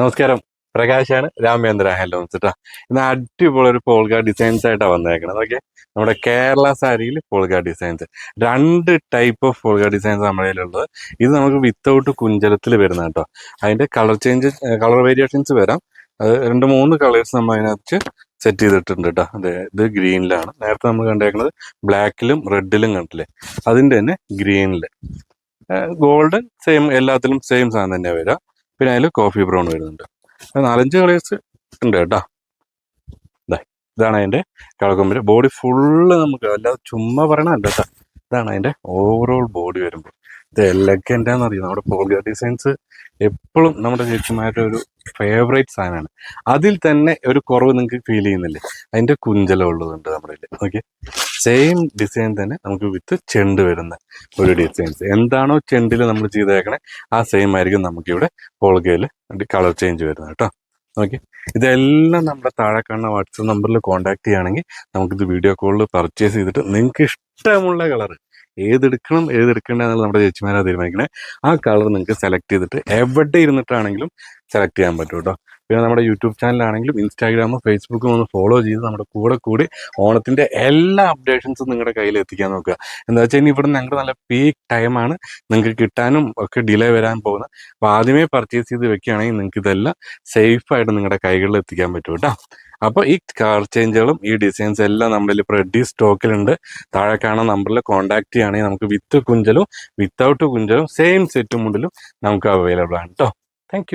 നമസ്കാരം. പ്രകാശാണ് രാമേന്ദ്ര ഹലോ ചേട്ടാ ഇന്ന് അടിപൊളി ഒരു പോൾഗ ഡിസൈൻസ് ആയിട്ടാണ് വന്നേക്കണത്. ഓക്കെ? നമ്മുടെ കേരള സാരിയിൽ പോൾഗ ഡിസൈൻസ്. രണ്ട് ടൈപ്പ് ഓഫ് പോൾഗ ഡിസൈൻസ് നമ്മുടെ കയ്യിലുള്ളത്. ഇത് നമുക്ക് വിത്തൗട്ട് കുഞ്ചലത്തിൽ വരുന്ന കേട്ടോ അതിന്റെ കളർ ചേഞ്ച് കളർ വേരിയേഷൻസ് വരാം. അത് രണ്ട് മൂന്ന് കളേഴ്സ് നമ്മൾ അതിനകത്ത് സെറ്റ് ചെയ്തിട്ടുണ്ട് കേട്ടോ അതെ ഇത് ഗ്രീനിലാണ്. നേരത്തെ നമ്മൾ കണ്ടേക്കുന്നത് ബ്ലാക്കിലും റെഡിലും കണ്ടില്ലേ? അതിന്റെ തന്നെ ഗ്രീനിൽ ഗോൾഡൻ സെയിം എല്ലാത്തിലും സെയിം സാധനം തന്നെ വരാം. പിന്നെ അതിൽ കോഫി ബ്രൗൺ വരുന്നുണ്ട്. നാലഞ്ച് കളേഴ്സ് ഉണ്ട് കേട്ടോ. ഇതാണ് അതിന്റെ കളക്കൊമ്പര് ബോഡി ഫുള്ള് നമുക്ക് അല്ലാതെ ചുമ്മാ പറയണല്ല കേട്ടോ. ഇതാണ് അതിന്റെ ഓവറോൾ ബോഡി വരുമ്പോൾ. ഇത് എലഗന്റ് അറിയാം നമ്മുടെ പോളിയോ ഡിസൈൻസ് എപ്പോഴും നമ്മുടെ ചേച്ചിമാരുടെ ഒരു ഫേവറേറ്റ് സാധനമാണ്. അതിൽ തന്നെ ഒരു കുറവ് നിങ്ങൾക്ക് ഫീൽ ചെയ്യുന്നില്ലേ? അതിന്റെ കുഞ്ചലം ഉള്ളതുണ്ട് നമ്മുടെ ഓക്കെ സെയിം ഡിസൈൻ തന്നെ നമുക്ക് വിത്ത് ചെണ്ട് വരുന്ന ഒരു ഡിസൈൻസ് എന്താണോ ചെണ്ടിൽ നമ്മൾ ചെയ്തേക്കണേ ആ സെയിം ആയിരിക്കും നമുക്കിവിടെ പോൾഗയിൽ കളർ ചേഞ്ച് വരുന്നത് കേട്ടോ ഓക്കെ ഇതെല്ലാം നമ്മുടെ താഴെ കാണുന്ന വാട്സപ്പ് നമ്പറിൽ കോൺടാക്ട് ചെയ്യുകയാണെങ്കിൽ നമുക്കിത് വീഡിയോ കോളിൽ പർച്ചേസ് ചെയ്തിട്ട് നിങ്ങൾക്ക് ഇഷ്ടമുള്ള കളർ ഏതെടുക്കണം ഏതെടുക്കണ്ട എന്നുള്ള നമ്മുടെ ചേച്ചിമാരാണ് തീരുമാനിക്കണേ. ആ കളർ നിങ്ങൾക്ക് സെലക്ട് ചെയ്തിട്ട് എവിടെ ഇരുന്നിട്ടാണെങ്കിലും സെലക്ട് ചെയ്യാൻ പറ്റും കേട്ടോ പിന്നെ നമ്മുടെ യൂട്യൂബ് ചാനലാണെങ്കിലും ഇൻസ്റ്റാഗ്രാമും ഫേസ്ബുക്കും ഒന്ന് ഫോളോ ചെയ്ത് നമ്മുടെ കൂടെ കൂടി ഓണത്തിന്റെ എല്ലാ അപ്ഡേഷൻസും നിങ്ങളുടെ കയ്യിൽ എത്തിക്കാൻ നോക്കുക. എന്താ വെച്ചാൽ ഇനി ഇവിടെ ഞങ്ങളുടെ നല്ല പീക്ക് ടൈമാണ് നിങ്ങൾക്ക് കിട്ടാനും ഒക്കെ ഡിലേ വരാൻ പോകുന്നത്. അപ്പോൾ ആദ്യമേ പർച്ചേസ് ചെയ്ത് വെക്കുകയാണെങ്കിൽ നിങ്ങൾക്ക് ഇതെല്ലാം സേഫായിട്ട് നിങ്ങളുടെ കൈകളിൽ എത്തിക്കാൻ പറ്റും കേട്ടോ അപ്പോൾ ഈ കാർ ചേഞ്ചുകളും ഈ ഡിസൈൻസ് എല്ലാം നമ്മളിൽ ഇപ്പോൾ റെഡി സ്റ്റോക്കിലുണ്ട് താഴെ കാണുന്ന നമ്പറിൽ കോൺടാക്ട് ചെയ്യുകയാണെങ്കിൽ നമുക്ക് വിത്ത് കുഞ്ചലും വിത്തൗട്ട് കുഞ്ചലും സെയിം സെറ്റും മുണ്ടിലും നമുക്ക് അവൈലബിൾ ആണ് കേട്ടോ താങ്ക്